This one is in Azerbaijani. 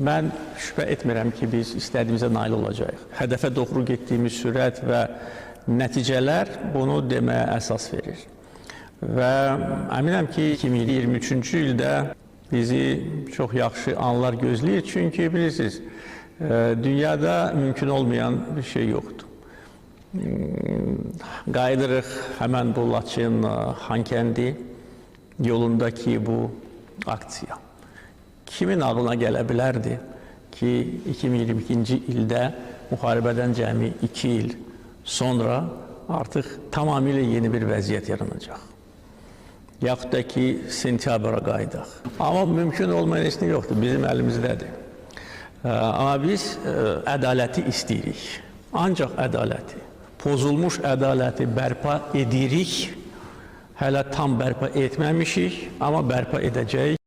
Mən şübhə etmirəm ki, biz istədiyimizə nail olacağıq. Hədəfə doğru getdiyimiz sürət və nəticələr bunu deməyə əsas verir. Və əminəm ki, 2023-cü ildə bizi çox yaxşı anlar gözləyir. Çünki bilirsiniz, e, dünyada mümkün olmayan bir şey yoxdur. Qayıdırıq həmən bu Laçın, Xankəndi yolundakı bu aksiya. Kimin ağlına gələ bilərdi ki, 2022-ci ildə müharibədən cəmi 2 il sonra artıq tamamilə yeni bir vəziyyət yaranacaq. Yaxud da ki, sentyabra qayıdaq. Amma mümkün olmayan heç nə yoxdur, bizim əlimizdədir. Amma biz ədaləti istəyirik. Ancaq ədaləti, pozulmuş ədaləti bərpa edirik. Hələ tam bərpa etməmişik, amma bərpa edəcəyik.